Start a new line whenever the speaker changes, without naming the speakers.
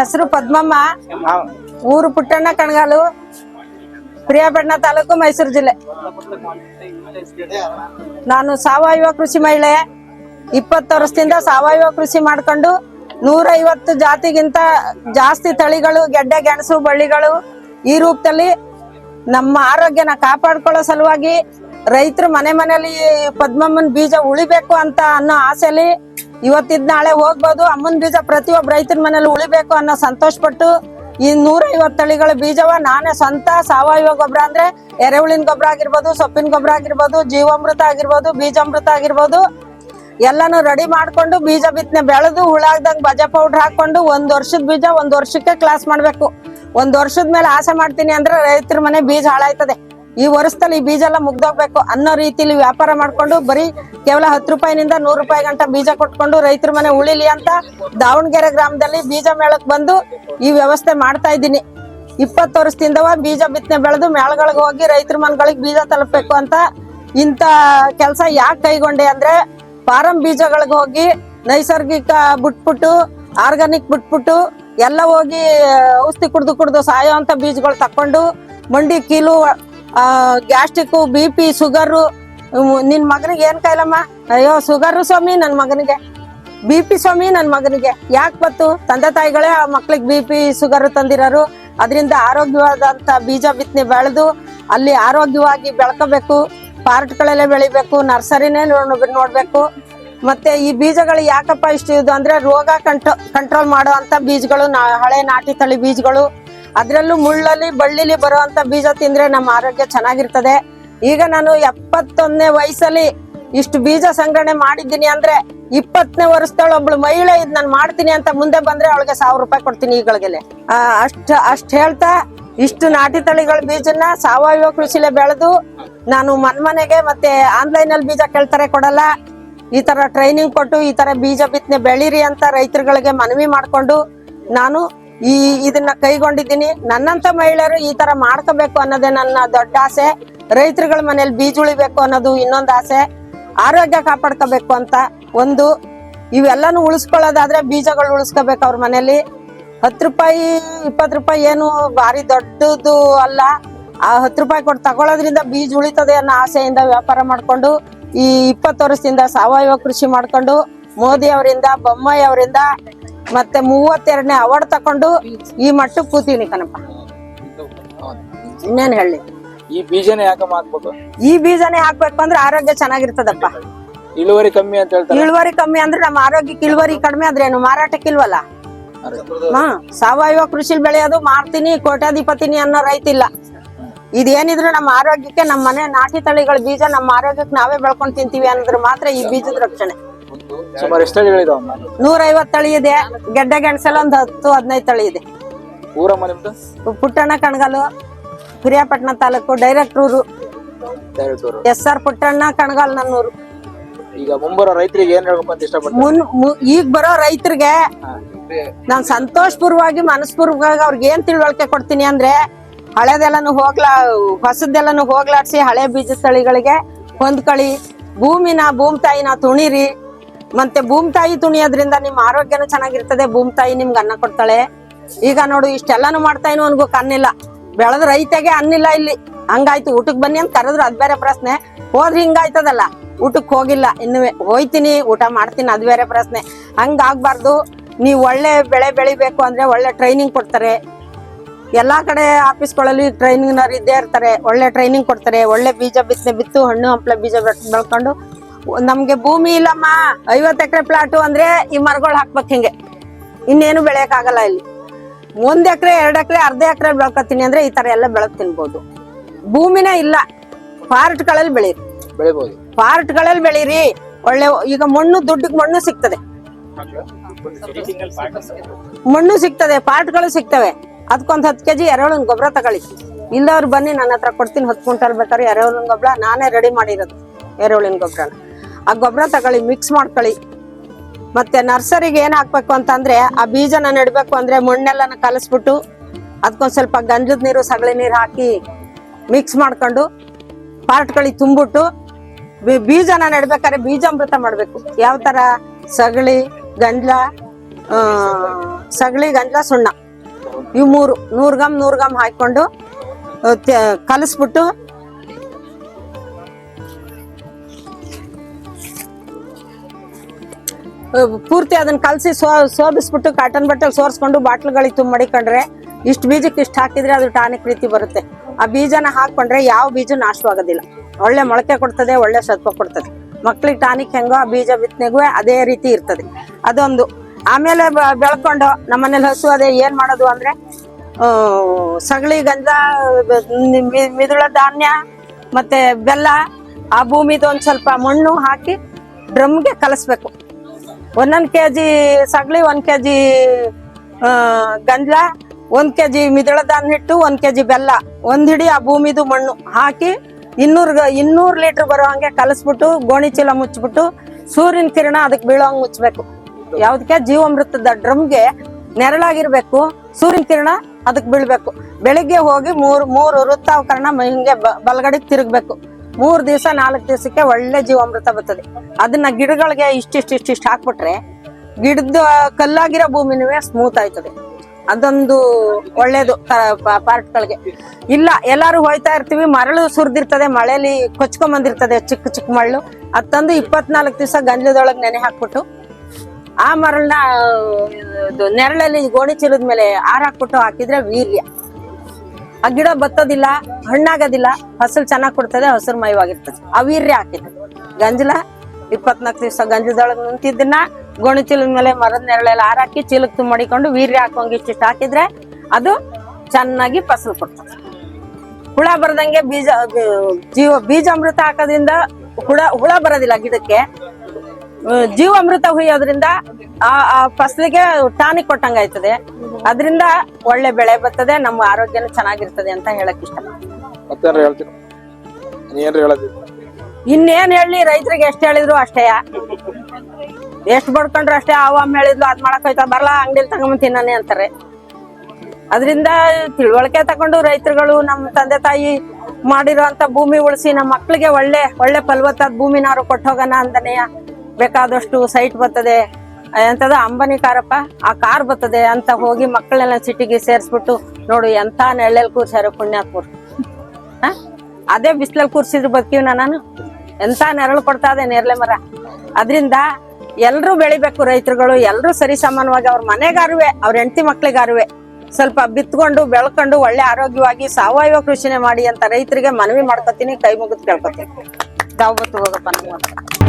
ಹೆಸರು ಪದ್ಮಮ್ಮ. ಊರು ಪುಟ್ಟಣ್ಣ ಕಣಗಾಲು. ಪ್ರಿಯಾಪಟ್ಟಣ ತಾಲೂಕು ಮೈಸೂರು ಜಿಲ್ಲೆ. ನಾನು ಸಾವಯವ ಕೃಷಿ ಮಹಿಳೆ. ಇಪ್ಪತ್ತು ವರ್ಷದಿಂದ ಸಾವಯವ ಕೃಷಿ ಮಾಡ್ಕೊಂಡು ನೂರೈವತ್ತು ಜಾತಿಗಿಂತ ಜಾಸ್ತಿ ತಳಿಗಳು, ಗೆಡ್ಡೆ, ಗೆಣಸು, ಬಳ್ಳಿಗಳು ಈ ರೂಪದಲ್ಲಿ ನಮ್ಮ ಆರೋಗ್ಯನ ಕಾಪಾಡ್ಕೊಳ್ಳೋ ಸಲುವಾಗಿ ರೈತರು ಮನೆ ಮನೆಯಲ್ಲಿ ಪದ್ಮಮ್ಮನ ಬೀಜ ಉಳಿಬೇಕು ಅಂತ ಅನ್ನೋ ಆಸೆಲಿ ಇವತ್ತಿದ್ ನಾಳೆ ಹೋಗ್ಬೋದು. ಅಮ್ಮನ ಬೀಜ ಪ್ರತಿಯೊಬ್ಬ ರೈತನ ಮನೇಲಿ ಉಳಿಬೇಕು ಅನ್ನೋ ಸಂತೋಷ ಪಟ್ಟು ಈ ನೂರೈವತ್ತು ತಳಿಗಳ ಬೀಜವ ನಾನೇ ಸ್ವಂತ ಸಾವಯವ ಗೊಬ್ಬರ ಅಂದ್ರೆ ಎರೆಹುಳಿನ ಗೊಬ್ಬರ ಆಗಿರ್ಬೋದು, ಸೊಪ್ಪಿನ ಗೊಬ್ಬರ ಆಗಿರ್ಬೋದು, ಜೀವಾಮೃತ ಆಗಿರ್ಬೋದು, ಬೀಜಾಮೃತ ಆಗಿರ್ಬೋದು, ಎಲ್ಲಾನು ರೆಡಿ ಮಾಡ್ಕೊಂಡು ಬೀಜ ಬಿತ್ತನೆ ಬೆಳೆದು ಹುಳಾಗ್ದಂಗ್ ಬಜ ಪೌಡರ್ ಹಾಕೊಂಡು ಒಂದ್ ವರ್ಷದ ಬೀಜ ಒಂದ್ ವರ್ಷಕ್ಕೆ ಕ್ಲಾಸ್ ಮಾಡ್ಬೇಕು. ಒಂದ್ ವರ್ಷದ ಮೇಲೆ ಆಸೆ ಮಾಡ್ತೀನಿ ಅಂದ್ರೆ ರೈತರ ಮನೆ ಬೀಜ ಹಾಳಾಯ್ತದೆ. ಈ ವರ್ಷದಲ್ಲಿ ಈ ಬೀಜ ಎಲ್ಲ ಮುಗ್ದೋಗ್ಬೇಕು ಅನ್ನೋ ರೀತಿಲಿ ವ್ಯಾಪಾರ ಮಾಡ್ಕೊಂಡು ಬರೀ ಕೇವಲ ಹತ್ತು ರೂಪಾಯಿನಿಂದ ನೂರು ರೂಪಾಯಿ ಗಂಟ ಬೀಜ ಕೊಟ್ಕೊಂಡು ರೈತರ ಮನೆ ಉಳಿಲಿ ಅಂತ ದಾವಣಗೆರೆ ಗ್ರಾಮದಲ್ಲಿ ಬೀಜ ಮೇಳಕ್ ಬಂದು ಈ ವ್ಯವಸ್ಥೆ ಮಾಡ್ತಾ ಇದ್ದೀನಿ. ಇಪ್ಪತ್ತು ವರ್ಷದಿಂದವ ಬೀಜ ಬಿತ್ತನೆ ಬೆಳೆದು ಮೇಳಗಳಿಗೆ ಹೋಗಿ ರೈತರ ಮನೆಗಳಿಗೆ ಬೀಜ ತಲುಪಬೇಕು ಅಂತ ಇಂಥ ಕೆಲಸ ಯಾಕೆ ಕೈಗೊಂಡೆ ಅಂದ್ರೆ ಫಾರಂ ಬೀಜಗಳಿಗೆ ಹೋಗಿ ನೈಸರ್ಗಿಕ ಬಿಟ್ಬಿಟ್ಟು, ಆರ್ಗಾನಿಕ್ ಬಿಟ್ಬಿಟ್ಟು ಎಲ್ಲ ಹೋಗಿ ಔಷಧಿ ಕುಡ್ದು ಕುಡ್ದು ಸಾಯೋ ಅಂತ ಬೀಜಗಳು ತಕೊಂಡು ಮಂಡಿ ಕೀಲು ಗ್ಯಾಸ್ಟ್ರಿಕ್ ಬಿ ಪಿ ಶುಗರು ನಿನ್ ಮಗನಿಗೆ ಏನ್ ಕೈಲಮ್ಮ ಅಯ್ಯೋ ಶುಗರು ಸ್ವಾಮಿ ನನ್ ಮಗನಿಗೆ. ಬಿ ಪಿ ಸ್ವಾಮಿ ನನ್ ಮಗನಿಗೆ. ಯಾಕೆ ಬತ್ತು ತಂದೆ ತಾಯಿಗಳೇ ಆ ಮಕ್ಳಿಗೆ ಬಿ ಪಿ ಶುಗರ್ ತಂದಿರೋರು. ಅದರಿಂದ ಆರೋಗ್ಯವಾದಂತ ಬೀಜ ಬಿತ್ತನೆ ಬೆಳೆದು ಅಲ್ಲಿ ಆರೋಗ್ಯವಾಗಿ ಬೆಳ್ಕೋಬೇಕು. ಪಾರ್ಟ್ಗಳೆಲ್ಲ ಬೆಳಿಬೇಕು. ನರ್ಸರಿನೇ ನೋಡ್- ನೋಡ್ಬೇಕು. ಮತ್ತೆ ಈ ಬೀಜಗಳು ಯಾಕಪ್ಪ ಇಷ್ಟು ಇದು ಅಂದ್ರೆ ರೋಗ ಕಂಟ್ರೋ ಕಂಟ್ರೋಲ್ ಮಾಡೋ ಅಂತ ಬೀಜಗಳು ಹಳೆ ನಾಟಿ ತಳಿ ಬೀಜಗಳು. ಅದ್ರಲ್ಲೂ ಮುಳ್ಳಲ್ಲಿ, ಬಳ್ಳಿಲಿ ಬರುವಂತ ಬೀಜ ತಿಂದ್ರೆ ನಮ್ಮ ಆರೋಗ್ಯ ಚೆನ್ನಾಗಿರ್ತದೆ. ಈಗ ನಾನು ಎಪ್ಪತ್ತೊಂದನೇ ವಯಸ್ಸಲ್ಲಿ ಇಷ್ಟು ಬೀಜ ಸಂಗ್ರಹಣೆ ಮಾಡಿದ್ದೀನಿ ಅಂದ್ರೆ ಇಪ್ಪತ್ತನೇ ವರ್ಷದೊಳ ಒಬ್ಳು ಮಹಿಳೆ ಇದ್ ನಾನು ಮಾಡ್ತೀನಿ ಅಂತ ಮುಂದೆ ಬಂದ್ರೆ ಅವಳಿಗೆ ಸಾವಿರ ರೂಪಾಯಿ ಕೊಡ್ತೀನಿ ಈಗಳಿಗೆ ಅಷ್ಟ, ಅಷ್ಟ್ ಹೇಳ್ತಾ ಇಷ್ಟು ನಾಟಿ ತಳಿಗಳ ಬೀಜನ ಸಾವಯವ ಕೃಷಿಲೆ ಬೆಳೆದು ನಾನು ಮನ್ಮನೆಗೆ ಮತ್ತೆ ಆನ್ಲೈನ್ ಅಲ್ಲಿ ಬೀಜ ಕೇಳ್ತಾರೆ ಕೊಡಲ್ಲ. ಈ ತರ ಟ್ರೈನಿಂಗ್ ಕೊಟ್ಟು ಈ ತರ ಬೀಜ ಬಿತ್ತನೆ ಬೆಳೀರಿ ಅಂತ ರೈತರುಗಳಿಗೆ ಮನವಿ ಮಾಡಿಕೊಂಡು ನಾನು ಈ ಇದನ್ನ ಕೈಗೊಂಡಿದ್ದೀನಿ. ನನ್ನಂತ ಮಹಿಳೆಯರು ಈ ತರ ಮಾಡ್ಕೋಬೇಕು ಅನ್ನೋದೇ ನನ್ನ ದೊಡ್ಡ ಆಸೆ. ರೈತರುಗಳ ಮನೇಲಿ ಬೀಜ ಉಳಿಬೇಕು ಅನ್ನೋದು ಇನ್ನೊಂದು ಆಸೆ. ಆರೋಗ್ಯ ಕಾಪಾಡ್ಕೋಬೇಕು ಅಂತ ಒಂದು. ಇವೆಲ್ಲಾನು ಉಳಿಸ್ಕೊಳ್ಳೋದಾದ್ರೆ ಬೀಜಗಳು ಉಳಿಸ್ಕೋಬೇಕು ಅವ್ರ ಮನೇಲಿ ಹತ್ತು ರೂಪಾಯಿ, ಇಪ್ಪತ್ತು ರೂಪಾಯಿ ಏನು ಭಾರಿ ದೊಡ್ಡದು ಅಲ್ಲ. ಆ ಹತ್ತು ರೂಪಾಯಿ ಕೊಟ್ಟು ತಗೊಳ್ಳೋದ್ರಿಂದ ಬೀಜ ಉಳಿತದೆ ಅನ್ನೋ ಆಸೆಯಿಂದ ವ್ಯಾಪಾರ ಮಾಡಿಕೊಂಡು, ಈ ಇಪ್ಪತ್ತು ವರ್ಷದಿಂದ ಸಾವಯವ ಕೃಷಿ ಮಾಡ್ಕೊಂಡು, ಮೋದಿ ಅವರಿಂದ, ಬೊಮ್ಮಾಯಿ ಅವರಿಂದ ಮತ್ತೆ ಮೂವತ್ತೆರಡನೇ ಅವಾರ್ಡ್ ತಕೊಂಡು ಈ ಮಟ್ಟಕ್ಕೆ ಕೂತೀನಿ ಕಣಪ್ಪ. ಇನ್ನೇನ್ ಹೇಳಿ?
ಈ ಬೀಜನೇ ಯಾಕಮ್ಮ ಹಾಕ್ಬೇಕು?
ಈ ಬೀಜನೇ ಹಾಕ್ಬೇಕು ಅಂದ್ರೆ ಆರೋಗ್ಯ ಚೆನ್ನಾಗಿರ್ತದಪ್ಪ.
ಇಳುವರಿ ಕಮ್ಮಿ ಅಂತ ಹೇಳ್ತಾರೆ.
ಇಳುವರಿ ಕಮ್ಮಿ ಅಂದ್ರೆ ನಮ್ಮ ಆರೋಗ್ಯಕ್ಕೆ ಇಳುವರಿ ಕಡಿಮೆ ಆದ್ರೇನು ಮಾರಾಟಕ್ಕೆ ಇಲ್ವಲ್ಲ? ಹಾ ಸಾವಯವ ಕೃಷಿ ಬೆಳೆಯೋದು ಮಾಡ್ತೀನಿ ಕೋಟ್ಯಾಧಿಪತಿನಿ ಅನ್ನೋ ರೈತ ಇಲ್ಲ. ಇದೇನಿದ್ರು ನಮ್ಮ ಆರೋಗ್ಯಕ್ಕೆ ನಮ್ಮ ಮನೆ ನಾಟಿ ತಳಿಗಳ ಬೀಜ ನಮ್ಮ ಆರೋಗ್ಯಕ್ಕೆ ನಾವೇ ಬೆಳ್ಕೊಂಡ್ ತಿಂತೀವಿ ಅನ್ನೋದ್ರ ಮಾತ್ರ ಈ ಬೀಜದ ರಕ್ಷಣೆ.
ಸುಮಾರು ಎಷ್ಟು ತಳಿಗಳಿದಾವಮ್ಮ
ನೂರೈವತ್ ತಳಿ ಇದೆ. ಗೆಡ್ಡೆ ಗೆಣಸೆಲ್ಲ ಒಂದು ಹತ್ತು ಹದಿನೈದು ತಳಿ ಇದೆ.
ಊರಮ್ಮ ನಿಮ್ದು?
ಪುಟ್ಟಣ್ಣ ಕಣಗಾಲು ಹಿರಿಯಾಪಟ್ಟಣ ತಾಲೂಕು ಡೈರೆಕ್ಟ್ ಊರು.
ದಯವಿಟ್ಟು
ಎಸ್ ಆರ್ ಪುಟ್ಟಣ್ಣ ಕಣಗಾಲ್ ನನ್ನೂರು.
ಈಗ ಮುಂಬರೋ ರೈತರಿಗೆ ಏನ್ ಹೇಳ್ಬೇಕು ಅಂತ ಇಷ್ಟಪಡ್ತೀನಿ
ಮುನ್ ಮು- ಈಗ ಬರೋ ರೈತರಿಗೆ ನಾನ್ ಸಂತೋಷ ಪೂರ್ವವಾಗಿ ಮನಸ್ಪೂರ್ವವಾಗಿ ಅವ್ರಿಗೆ ಏನ್ ತಿಳುವಳಿಕೆ ಕೊಡ್ತೀನಿ ಅಂದ್ರೆ ಹಳೆದೆಲ್ಲಾನು ಹೋಗ್ಲಾ ಹೊಸದೆಲ್ಲಾನು ಹೋಗ್ಲಾಡ್ಸಿ ಹಳೆ ಬೀಜ ತಳಿಗಳಿಗೆ ಹೊಂದ್ಕಳಿ. ಭೂಮಿನ ಭೂಮಿ ತಾಯಿನ ತುಣಿರಿ ಮತ್ತೆ ಭೂಮಿ ತಾಯಿ ತುಣಿಯೋದ್ರಿಂದ ನಿಮ್ಮ ಆರೋಗ್ಯನೂ ಚೆನ್ನಾಗಿರ್ತದೆ, ಭೂಮಿ ತಾಯಿ ನಿಮ್ಗೆ ಅನ್ನ ಕೊಡ್ತಾಳೆ. ಈಗ ನೋಡು, ಇಷ್ಟೆಲ್ಲಾನು ಮಾಡ್ತಾ ಇನ್ನು ಅನ್ಗೋಕ್ ಅನ್ನಿಲ್ಲ ಬೆಳೆದ ರೈತಗೆ ಅನ್ನಿಲ್ಲ ಇಲ್ಲಿ. ಹಂಗಾಯ್ತು ಊಟಕ್ ಬನ್ನಿ ಅಂತ ಕರೆದ್ರು, ಅದ್ ಬೇರೆ ಪ್ರಶ್ನೆ. ಹೋದ್ರೆ ಹಿಂಗಾಯ್ತದಲ್ಲ ಊಟಕ್ ಹೋಗಿಲ್ಲ, ಇನ್ನು ಹೋಯ್ತೀನಿ, ಊಟ ಮಾಡ್ತೀನಿ, ಅದ್ ಬೇರೆ ಪ್ರಶ್ನೆ. ಹಂಗಾಗ್ಬಾರ್ದು. ನೀವು ಒಳ್ಳೆ ಬೆಳೆ ಬೆಳಿಬೇಕು ಅಂದ್ರೆ ಒಳ್ಳೆ ಟ್ರೈನಿಂಗ್ ಕೊಡ್ತಾರೆ. ಎಲ್ಲಾ ಕಡೆ ಆಫೀಸ್ಗಳಲ್ಲಿ ಟ್ರೈನಿಂಗ್ನವ್ರು ಇದ್ದೇ ಇರ್ತಾರೆ. ಒಳ್ಳೆ ಟ್ರೈನಿಂಗ್ ಕೊಡ್ತಾರೆ. ಒಳ್ಳೆ ಬೀಜ ಬಿತ್ತನೆ, ಬಿತ್ತು, ಹಣ್ಣು, ಹಂಪ್ಲೆ ಬೀಜ ಬೆಳ್- ಬೆಳ್ಕೊಂಡು ನಮ್ಗೆ ಭೂಮಿ ಇಲ್ಲಮ್ಮ. ಐವತ್ತು ಎಕರೆ ಪ್ಲಾಟು ಅಂದ್ರೆ ಈ ಮರಗಳು ಹಾಕ್ಬೇಕು ಹಿಂಗೆ. ಇನ್ನೇನು ಬೆಳೆಯಕ್ ಆಗಲ್ಲ ಇಲ್ಲಿ. ಒಂದ್ ಎಕರೆ ಎರಡ್ ಎಕರೆ ಅರ್ಧ ಎಕರೆ ಬೆಳ್ಕೊತೀನಿ ಅಂದ್ರೆ ಈ ತರ ಎಲ್ಲ ಬೆಳಕ್ ತಿನ್ಬೋದು. ಭೂಮಿನೇ ಇಲ್ಲ. ಪಾರ್ಟ್ಗಳಲ್ಲಿ ಬೆಳೀರಿ.
ಬೆಳಿಬಹುದು
ಪಾರ್ಟ್ಗಳಲ್ಲಿ ಬೆಳೀರಿ. ಒಳ್ಳೆ ಈಗ ಮಣ್ಣು ದುಡ್ಡಿಗೆ ಮಣ್ಣು ಸಿಗ್ತದೆ. ಮಣ್ಣು ಸಿಗ್ತದೆ ಪಾರ್ಟ್ಗಳು ಸಿಗ್ತವೆ. ಅದಕ್ಕೊಂದ್ ಹತ್ತು ಕೆಜಿ ಎರೆಹುಳಿನ ಗೊಬ್ಬರ ತಗೊಳ್ಳಿ. ಇಲ್ಲವ್ರು ಬನ್ನಿ ನನ್ನ ಹತ್ರ ಕೊಡ್ತೀನಿ ಹತ್ತು ಕ್ವಿಂಟಲ್ ಬೇಕಾದ್ರೆ ಎರೆಹುಳಿನ ಗೊಬ್ಬರ ನಾನೇ ರೆಡಿ ಮಾಡಿರೋದು ಎರೆಹುಳಿನ ಗೊಬ್ಬರನ ಆ ಗೊಬ್ಬರ ತಗೊಳ್ಳಿ ಮಿಕ್ಸ್ ಮಾಡ್ಕೊಳ್ಳಿ. ಮತ್ತೆ ನರ್ಸರಿಗೆ ಏನ್ ಹಾಕ್ಬೇಕು ಅಂತಂದ್ರೆ, ಆ ಬೀಜನ ನೆಡ್ಬೇಕು ಅಂದ್ರೆ ಮಣ್ಣೆಲ್ಲನ ಕಲಸ್ಬಿಟ್ಟು ಅದಕ್ಕೊಂದ್ ಸ್ವಲ್ಪ ಗಂಜದ ನೀರು ಸಗಳಿ ನೀರು ಹಾಕಿ ಮಿಕ್ಸ್ ಮಾಡ್ಕೊಂಡು ಪಾರ್ಟ್ಗಳಿಗೆ ತುಂಬಿಟ್ಟು ಬೀಜನ ನೆಡ್ಬೇಕಾದ್ರೆ ಬೀಜಾಮೃತ ಮಾಡ್ಬೇಕು. ಯಾವ ತರ? ಸಗಳಿ ಗಂಜ್ಲ ಸಗಳಿ ಗಂಜ್ಲ, ಸುಣ್ಣ. ಇವು ಮೂರು, ನೂರು ಗಮ್ ನೂರು ಗಮ್ ಹಾಕೊಂಡು ಕಲಿಸ್ಬಿಟ್ಟು ಪೂರ್ತಿ ಅದನ್ನ ಕಲಸಿ ಸೋ ಸೋದಿಸ್ಬಿಟ್ಟು ಕಾಟನ್ ಬಟ್ಟೆಲಿ ಸೋರ್ಸ್ಕೊಂಡು ಬಾಟ್ಲ್ಗಳಿಗೆ ತುಂಬ ಮಡಿಕೊಂಡ್ರೆ ಇಷ್ಟು ಬೀಜಕ್ಕೆ ಇಷ್ಟು ಹಾಕಿದ್ರೆ ಅದು ಟಾನಿಕ್ ರೀತಿ ಬರುತ್ತೆ. ಆ ಬೀಜನ ಹಾಕೊಂಡ್ರೆ ಯಾವ ಬೀಜ ನಾಶವಾಗೋದಿಲ್ಲ. ಒಳ್ಳೆ ಮೊಳಕೆ ಕೊಡ್ತದೆ, ಒಳ್ಳೆ ಸತ್ವ ಕೊಡ್ತದೆ. ಮಕ್ಳಿಗೆ ಟಾನಿಕ್ ಹೆಂಗೋ ಆ ಬೀಜ ಬಿತ್ತನೆಗೂ ಅದೇ ರೀತಿ ಇರ್ತದೆ. ಅದೊಂದು. ಆಮೇಲೆ ಬೆಳ್ಕೊಂಡು ನಮ್ಮನೇಲಿ ಹಸು ಅದೇ ಏನ್ ಮಾಡೋದು ಅಂದ್ರೆ ಸಗಳಿ ಗಂಧ ಮಿದುಳ ಧಾನ್ಯ ಮತ್ತೆ ಬೆಲ್ಲ, ಆ ಭೂಮಿದು ಒಂದ್ ಸ್ವಲ್ಪ ಮಣ್ಣು ಹಾಕಿ ಡ್ರಮ್ಗೆ ಕಲಸ್ಬೇಕು. ಒಂದೊಂದ್ ಕೆಜಿ ಸಗಳಿ ಒಂದ್ ಕೆಜಿ ಗಂಜಲ ಒಂದ್ ಕೆಜಿ ಮಿದಳ ಧಾನ್ಯ ಹಿಟ್ಟು ಕೆ ಜಿ ಬೆಲ್ಲ. ಒಂದು ಹಿಡಿ ಆ ಭೂಮಿದು ಮಣ್ಣು ಹಾಕಿ ಇನ್ನೂರ್ ಇನ್ನೂರು ಲೀಟರ್ ಬರೋ ಹಂಗೆ ಕಲಸ್ಬಿಟ್ಟು, ಗೋಣಿ ಚೀಲ ಮುಚ್ಬಿಟ್ಟು ಸೂರ್ಯನ ಕಿರಣ ಅದಕ್ಕೆ ಬೀಳೋಂಗ್ ಮುಚ್ಬೇಕು. ಯಾವ್ದಕ್ಕೆ ಜೀವಾಮೃತದ ಡ್ರಮ್ಗೆ ನೆರಳಾಗಿರ್ಬೇಕು, ಸೂರ್ಯನ ಕಿರಣ ಅದಕ್ಕೆ ಬೀಳ್ಬೇಕು. ಬೆಳಿಗ್ಗೆ ಹೋಗಿ ಮೂರು ಮೂರು ವೃತ್ತಾವಕರಣ ಹಿಂಗೆ ಬಲಗಡೆಗೆ ತಿರುಗ್ಬೇಕು. ಮೂರ್ ದಿವಸ, ನಾಲ್ಕು ದಿವಸಕ್ಕೆ ಒಳ್ಳೆ ಜೀವಾಮೃತ ಬರ್ತದೆ. ಅದನ್ನ ಗಿಡಗಳಿಗೆ ಇಷ್ಟಿಷ್ಟು ಇಷ್ಟಿಷ್ಟು ಹಾಕ್ಬಿಟ್ರೆ ಗಿಡದ ಕಲ್ಲಾಗಿರೋ ಭೂಮಿನೂ ಸ್ಮೂತ್ ಆಯ್ತದೆ. ಅದೊಂದು ಒಳ್ಳೇದು ಪಾರ್ಟ್ಗಳಿಗೆ. ಇಲ್ಲ, ಎಲ್ಲಾರು ಹೋಯ್ತಾ ಇರ್ತೀವಿ, ಮರಳು ಸುರಿದಿರ್ತದೆ ಮಳೆಯಲ್ಲಿ ಕೊಚ್ಕೊಂಬಂದಿರ್ತದೆ ಚಿಕ್ಕ ಚಿಕ್ಕ ಮರಳು. ಅದ್ ತಂದು ಇಪ್ಪತ್ನಾಲ್ಕು ದಿವಸ ಗಂಜಲದೊಳಗೆ ನೆನೆ ಹಾಕ್ಬಿಟ್ಟು ಆ ಮರಳನ್ನ ನೆರಳಲ್ಲಿ ಗೋಣಿ ಚೀಲದ ಮೇಲೆ ಆರ್ ಹಾಕ್ಬಿಟ್ಟು ಹಾಕಿದ್ರೆ ವೀರ್ಯ. ಆ ಗಿಡ ಬತ್ತೋದಿಲ್ಲ, ಹಣ್ಣಾಗೋದಿಲ್ಲ ಫಸಲ್ ಚೆನ್ನಾಗಿ ಕೊಡ್ತದೆ, ಹಸಿರು ಮೈವಾಗಿರ್ತದೆ. ಆ ವೀರ್ಯ ಹಾಕಿದ್ರೆ ಗಂಜಲ, ಇಪ್ಪತ್ನಾಲ್ಕು ದಿವಸ ಗಂಜಲದೊಳಗೆ ನಿಂತಿದ್ದನ್ನ ಗೋಣಿ ಚೀಲದ ಮೇಲೆ ಮರದ ನೆರಳೆಲ್ಲ ಹಾರಾಕಿ ಚೀಲಕ್ಕೆ ತುಂಬ ಮಡಿಕೊಂಡು ವೀರ್ಯ ಹಾಕೋಂಗೆ ಇಷ್ಟಿಷ್ಟು ಹಾಕಿದ್ರೆ ಅದು ಚೆನ್ನಾಗಿ ಫಸಲು ಕೊಡ್ತದೆ. ಹುಳ ಬರದಂಗೆ ಬೀಜ ಜೀವ ಬೀಜ ಅಮೃತ ಹಾಕೋದ್ರಿಂದ ಹುಳ ಹುಳ ಬರೋದಿಲ್ಲ ಗಿಡಕ್ಕೆ. ಆ, ಜೀವಾಮೃತ ಹುಯ್ಯೋದ್ರಿಂದ ಆ ಆ ಫಸಲಿಗೆ ಟಾನಿಕ್ ಕೊಟ್ಟಂಗ ಆಯ್ತದೆ ಅದರಿಂದ ಒಳ್ಳೆ ಬೆಳೆ ಬರ್ತದೆ ನಮ್ಮ ಆರೋಗ್ಯನೂ ಚೆನ್ನಾಗಿರ್ತದೆ ಅಂತ ಹೇಳಕ್ ಇಷ್ಟ ಇನ್ನೇನ್ ಹೇಳಿ ರೈತರಿಗೆ ಎಷ್ಟ್ ಹೇಳಿದ್ರು ಅಷ್ಟೇ. ಎಷ್ಟ್ ಬಡ್ಕೊಂಡ್ರು ಅಷ್ಟೇ ಅವ ಅಮ್ಮ ಹೇಳಿದ್ಲು ಅದ್ ಮಾಡಕ್ ಹೋಯ್ತಾ ಬರಲ್ಲ ಅಂಗಡಿಲಿ ತಗೊಂಬ ತಿನ್ನಾನೆ ಅಂತಾರೆ. ಅದರಿಂದ ತಿಳುವಳಿಕೆ ತಗೊಂಡು ರೈತರುಗಳು ನಮ್ಮ ತಂದೆ ತಾಯಿ ಮಾಡಿರೋಂತ ಭೂಮಿ ಉಳಿಸಿ ನಮ್ಮ ಮಕ್ಳಿಗೆ ಒಳ್ಳೆ ಒಳ್ಳೆ ಫಲವತ್ತಾದ ಭೂಮಿನಾರು ಕೊಟ್ಟೋಗೋಣ ಅಂದನೆಯ ಬೇಕಾದಷ್ಟು ಸೈಟ್ ಬರ್ತದೆ. ಎಂತದ ಅಂಬನಿ ಕಾರಪ್ಪ, ಆ ಕಾರ್ ಬರ್ತದೆ ಅಂತ ಹೋಗಿ ಮಕ್ಕಳನ್ನೆಲ್ಲ ಸಿಟಿಗೆ ಸೇರಿಸ್ಬಿಟ್ಟು ನೋಡು ಎಂತ ನೆಳ್ಳಲ್ಲಿ ಕೂರ್ಸ್ಯಾರ ಪುಣ್ಯಾಪುರ್? ಅದೇ ಬಿಸಿಲಲ್ಲಿ ಕೂರ್ಸಿದ್ರು ಬದುಕಿವ್ನ ನಾನು. ಎಂತ ನೆರಳು ಕೊಡ್ತಾ ಇದೆ ನೇರಳೆ ಮರ. ಅದರಿಂದ ಎಲ್ಲರೂ ಬೆಳಿಬೇಕು ರೈತರುಗಳು ಎಲ್ಲರೂ ಸರಿ ಸಮಾನವಾಗಿ ಅವ್ರ ಮನೆಗಾರುವೆ, ಅವ್ರ ಹೆಂಡತಿ ಮಕ್ಳಿಗಾರುವೆ. ಸ್ವಲ್ಪ ಬಿತ್ಕೊಂಡು, ಬೆಳ್ಕೊಂಡು, ಒಳ್ಳೆ ಆರೋಗ್ಯವಾಗಿ, ಸಾವಯವ ಕೃಷಿನೇ ಮಾಡಿ ಅಂತ ರೈತರಿಗೆ ಮನವಿ ಮಾಡ್ಕೊತೀನಿ, ಕೈ ಮುಗಿದು ಕೇಳ್ಕೊತೀನಿ. ತಾವು ಬತ್ತು ಹೋಗಪ್ಪ ನಮ್ಮ